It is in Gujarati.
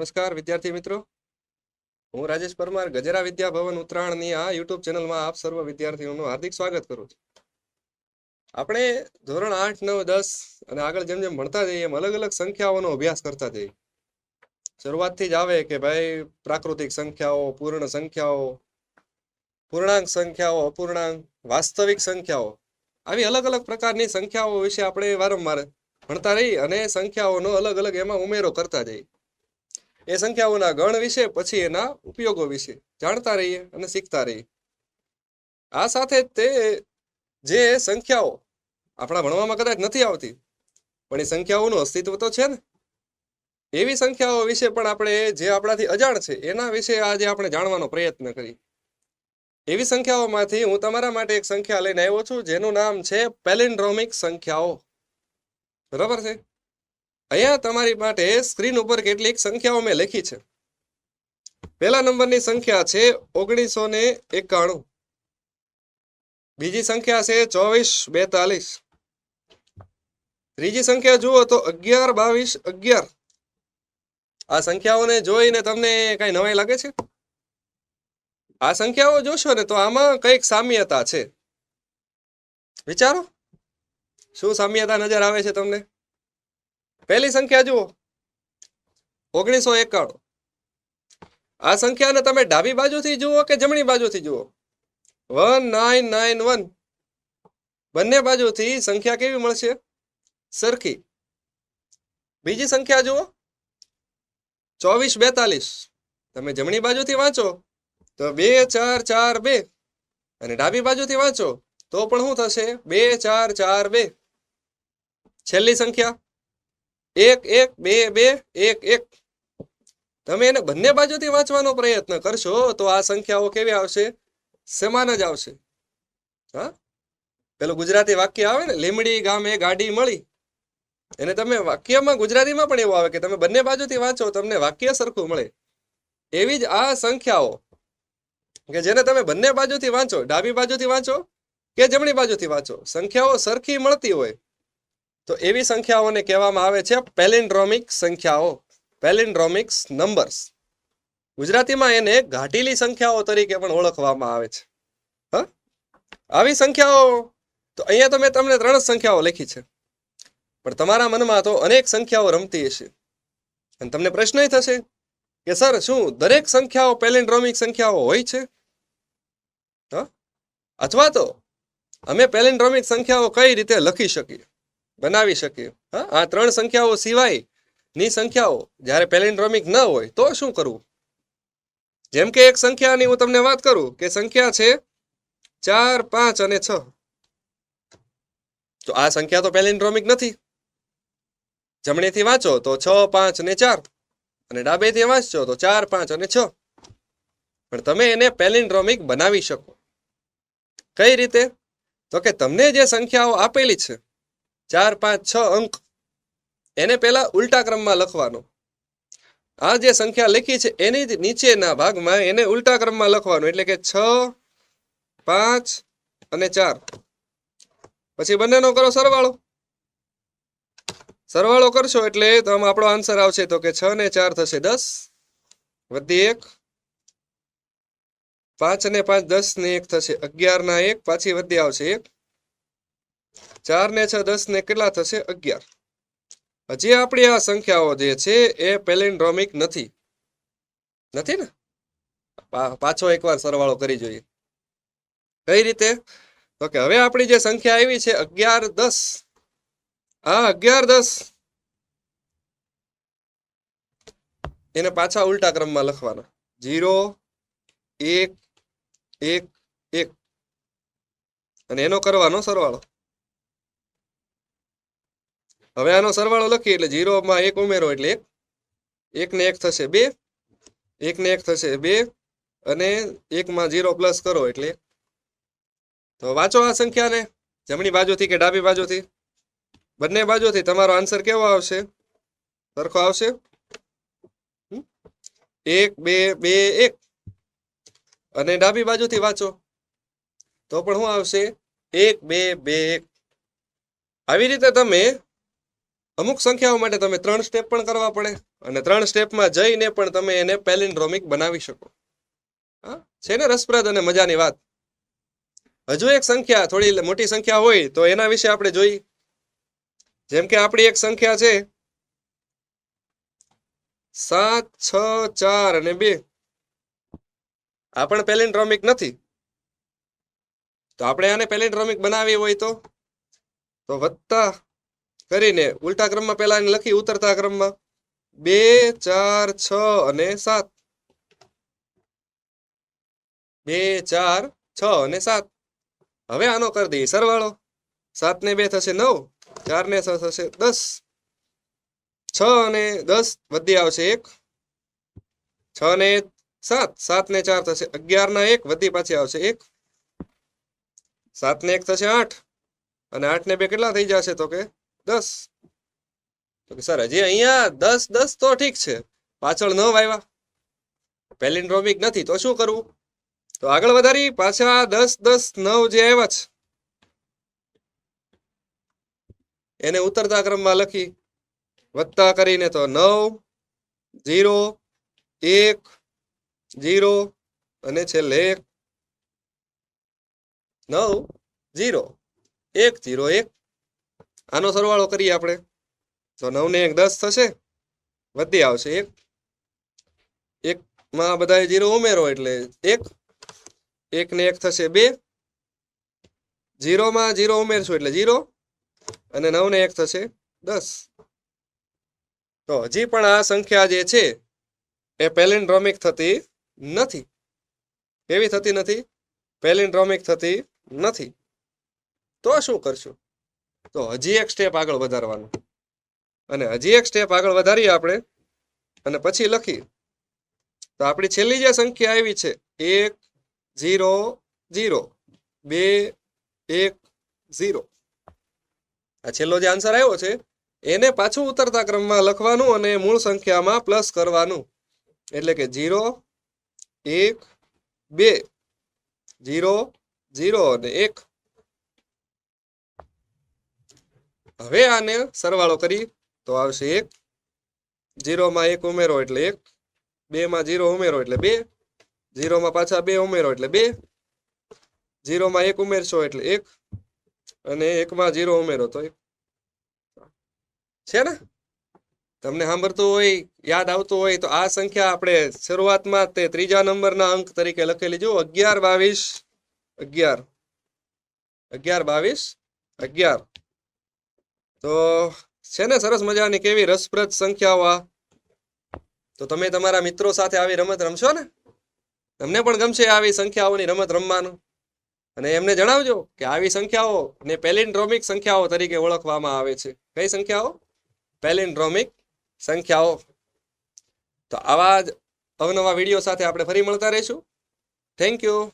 નમસ્કાર, વિદ્યાર્થી મિત્રો. હું રાજેશ પરમાર, ગજરા વિદ્યા ભવન ઉત્તરાયણની આ યુટ્યુબ ચેનલમાં આપ સર્વ વિદ્યાર્થીઓનું હાર્દિક સ્વાગત કરું છું. આપણે ધોરણ આઠ, નવ, દસ અને આગળ જેમ જેમ ભણતા જઈએ એમ અલગ અલગ સંખ્યાઓનો અભ્યાસ કરતા જઈએ. શરૂઆતથી જ આવે કે ભાઈ પ્રાકૃતિક સંખ્યાઓ, પૂર્ણ સંખ્યાઓ, પૂર્ણાંક સંખ્યાઓ, અપૂર્ણાંક, વાસ્તવિક સંખ્યાઓ. આવી અલગ અલગ પ્રકારની સંખ્યાઓ વિશે આપણે વારંવાર ભણતા રહી અને સંખ્યાઓનો અલગ અલગ એમાં ઉમેરો કરતા જઈએ. એ સંખ્યાઓના ગણ વિશે, પછી એના ઉપયોગો વિશે જાણતા રહીએ અને શીખતા રહીએ. આ સાથે તે જે સંખ્યાઓ આપણા ભણવામાં કદાચ નથી આવતી, પણ એ સંખ્યાઓનું અસ્તિત્વ તો છે ને? એવી સંખ્યાઓ વિશે પણ આપણે જે આપણાથી અજાણ છે, એના વિશે આજે આપણે જાણવાનો પ્રયત્ન કરીએ. એવી સંખ્યાઓમાંથી હું તમારા માટે એક સંખ્યા લઈને આવ્યો છું, જેનું નામ છે પેલિન્ડ્રોમિક સંખ્યાઓ. બરાબર છે? અહીંયા તમારી માટે સ્ક્રીન ઉપર કેટલીક સંખ્યાઓ મેં લખી છે. પહેલા નંબરની સંખ્યા છે ઓગણીસો ને એકાણું. બીજી સંખ્યા છે ચોવીસ બેતાલીસ. ત્રીજી સંખ્યા જુઓ તો અગિયાર બાવીસ અગિયાર. આ સંખ્યાઓને જોઈને તમને કઈ નવાઈ લાગે છે? આ સંખ્યાઓ જોશો ને તો આમાં કંઈક સામ્યતા છે. વિચારો? શું સામ્યતા નજર આવે છે તમને? પહેલી સંખ્યા જુઓ. ઓગણીસો એકાણું. આ સંખ્યાને તમે ડાબી બાજુથી જુઓ કે જમણી બાજુથી જુઓ? One, nine nine, one. બંને બાજુથી સંખ્યા કેવી મળશે? સરખી. બીજી સંખ્યા જુઓ. ચોવીસ, બેતાલીસ. તમે જમણી બાજુથી વાંચો, તો બે, ચાર ચાર, બે. અને ડાબી બાજુથી વાંચો, તો પણ શું થશે? બે, ચાર ચાર, બે. છેલ્લી સંખ્યા. એક એક, બે બે, એક એક. તમે એને બંને બાજુથી વાંચવાનો પ્રયત્ન કરશો તો આ સંખ્યાઓ કેવી આવશે? સમાન જ આવશે. હા? પેલું ગુજરાતી વાક્ય આવે ને, લીમડી ગામે ગાડી મળી. એને તમે વાક્યમાં ગુજરાતીમાં પણ એવું આવે કે તમે બંને બાજુથી વાંચો, તમને વાક્ય સરખું મળે. એવી જ આ સંખ્યાઓ. કે જેને તમે બંને બાજુથી વાંચો, ડાબી બાજુથી વાંચો કે જમણી બાજુથી વાંચો, સંખ્યાઓ સરખી મળતી હોય. તો એવી સંખ્યાઓને કહેવામાં આવે છે પેલિન્ડ્રોમિક સંખ્યાઓ, પેલિન્ડ્રોમિક્સ નંબર્સ. ગુજરાતીમાં એને ઘાટીલી સંખ્યાઓ તરીકે પણ ઓળખવામાં આવે છે. હા? આવી સંખ્યાઓ, તો અહીંયા તો મેં તમને ત્રણ જ સંખ્યાઓ લખી છે. પણ તમારા મનમાં તો અનેક સંખ્યાઓ રમતી હશે. અને તમને પ્રશ્ન થશે કે સર, શું દરેક સંખ્યાઓ પેલિન્ડ્રોમિક સંખ્યાઓ હોય છે? અથવા તો અમે પેલિન્ડ્રોમિક સંખ્યાઓ કઈ રીતે લખી શકીએ? બનાવી શકીએ. હા? આ ત્રણ સંખ્યાઓ સિવાયની સંખ્યાઓ જ્યારે પેલિન્ડ્રોમિક ન હોય તો શું કરવું? જેમ કે એક સંખ્યાની હું તમને વાત કરું કે સંખ્યા છે ચાર પાંચ અને છ. તો આ સંખ્યા તો પેલિન્ડ્રોમિક નથી. જમણેથી વાંચો તો છ પાંચ અને ચાર. અને ડાબેથી વાંચશો તો ચાર પાંચ અને છ. પણ તમે એને પેલિન્ડ્રોમિક બનાવી શકો. કઈ રીતે? તો કે તમને જે સંખ્યાઓ આપેલી છે ચાર, પાંચ, છ અંક. એને પહેલા ઉલટા ક્રમમાં લખવાનો. આ જે સંખ્યા લખી છે, એની જ નીચેના ભાગમાં એને ઉલટા ક્રમમાં લખવાનું. એટલે કે છ, પાંચ અને ચાર. પછી બંનેનો કરો સરવાળો. સરવાળો કરશો એટલે તો આમાં આપણો આન્સર આવશે તો કે છ ને ચાર થશે દસ. વધી એક. પાંચ ને પાંચ દસ ને એક થશે અગિયાર ના એક. પાછી વધી આવશે એક. ચાર ને છ દસ ને કેટલા થશે? અગિયાર. હજી આપણી આ સંખ્યાઓ જે છે એ પેલિન્ડ્રોમિક નથી. નથી ને? પાછો એકવાર સરવાળો કરી જોઈએ. કઈ રીતે? તો કે હવે આપણી જે સંખ્યા આવી છે અગિયાર, દસ. હા, અગિયાર, દસ. એને પાછા ઉલટા ક્રમમાં લખવાના. જીરો, એક એક એક. અને એનો કરવાનો સરવાળો. હવે આનો સરવાળો લખીએ એટલે જીરોમાં એક ઉમેરો એટલે એક. એક ને એક થશે બે. એક ને એક થશે બે. અને એકમાં જીરો પ્લસ કરો એટલે તો વાંચો આ સંખ્યાને. જમણી બાજુથી કે ડાબી બાજુથી? બંને બાજુથી. તમારો આન્સર કેવો આવશે? સરખો આવશે? એક, બે બે, એક. અને ડાબી બાજુથી વાંચો. તો પણ શું આવશે? એક, બે બે, એક. આવી રીતે તમે અમુક સંખ્યાઓ માટે તમે ત્રણ સ્ટેપ પણ કરવા પડે અને ત્રણ સ્ટેપમાં જઈને પણ તમે એને પેલિન્ડ્રોમિક બનાવી શકો. હા? છે ને રસપ્રદ અને મજાની વાત. હજુ એક સંખ્યા, થોડી મોટી સંખ્યા હોય તો એના વિશે આપણે જોઈ. જેમ કે આપણી એક સંખ્યા છે સાત, છ, ચાર અને બે. આ પણ પેલિન્ડ્રોમિક નથી. તો આપણે આને પેલિન્ડ્રોમિક બનાવી હોય તો? તો વત્તા કરીને ઉલટા ક્રમમાં પહેલા એને લખી, ઉતરતા ક્રમમાં. બે, ચાર, છ અને સાત. બે, ચાર, છ અને સાત. હવે આનો કરી દઈએ. સરવાળો. સાત ને બે થશે નવ ચાર ને છ થશે દસ. છ અને દસ વધી આવશે એક. છ ને સાત. સાત ને ચાર થશે અગિયાર ના એક, વધી પાછી આવશે એક. સાત ને એક થશે આઠ. અને આઠ ને બે કેટલા થઈ જશે તો કે દસ. તો કે સર, હજી અહીંયા દસ દસ તો ઠીક છે. પાછળ ન આવ્યા પેલિન્ડ્રોમિક નથી, તો શું કરવું? તો આગળ વધારી, પાછા દસ દસ, નવ જે આવ્યા છે. એને ઉતરતા ક્રમમાં લખી, વત્તા કરીને તો નવ જીરો એક જીરો અને છેલ્લે એક. નવ જીરો એક જીરો એક. આનો સરવાળો કરીએ આપણે. તો નવ ને એક દસ થશે. વધી આવશે એક. એકમાં બધા જીરો ઉમેરો એટલે એક. એક ને એક થશે બે. જીરોમાં જીરો ઉમેરશું એટલે જીરો. અને નવ ને એક થશે દસ. તો હજી પણ આ સંખ્યા જે છે, એ પેલિન્ડ્રોમિક થતી નથી. કેવી થતી નથી? પેલિન્ડ્રોમિક થતી નથી. તો શું કરશું? તો હજી એક સ્ટેપ આગળ વધારવાનું. અને હજી એક સ્ટેપ આગળ વધારીએ આપણે, અને પછી લખી તો આપણી છેલ્લી જે સંખ્યા આવી છે, એક, ઝીરો ઝીરો. બે, એક, ઝીરો. આ છેલ્લો જે આન્સર આવ્યો છે, એને પાછું ઉતરતા ક્રમમાં લખવાનું અને મૂળ સંખ્યામાં પ્લસ કરવાનું. એટલે કે ઝીરો, એક, બે. ઝીરો ઝીરો અને એક. હવે આને સરવાળો કરી તો આવશે એક. જીરોમાં એક ઉમેરો એટલે એક. બેમાં જીરો ઉમેરો એટલે બે. જીરોમાં પાછા બે ઉમેરો એટલે બે. જીરોમાં એક ઉમેરશો એટલે એક. અને એકમાં જીરો ઉમેરો તો એક. છે ને? તમને સાંભળતું હોય, યાદ આવતું હોય, તો આ સંખ્યા આપણે શરૂઆતમાં તે ત્રીજા નંબરના અંક તરીકે લખેલી. જો અગિયાર બાવીસ, અગિયાર. અગિયાર બાવીસ, અગિયાર. તો છે ને સરસ મજાની કેવી રસપ્રદ સંખ્યાઓ આ. તો તમે તમારા મિત્રો સાથે આવી રમત રમશો ને? તમને પણ ગમશે આવી સંખ્યાઓની રમત રમવાનું. અને એમને જણાવજો કે આવી સંખ્યાઓ ને પેલિન્ડ્રોમિક સંખ્યાઓ તરીકે ઓળખવામાં આવે છે. કઈ સંખ્યાઓ? પેલિન્ડ્રોમિક સંખ્યાઓ. તો આવા જ અવનવા વીડિયો સાથે આપણે ફરી મળતા રહીશું. Thank you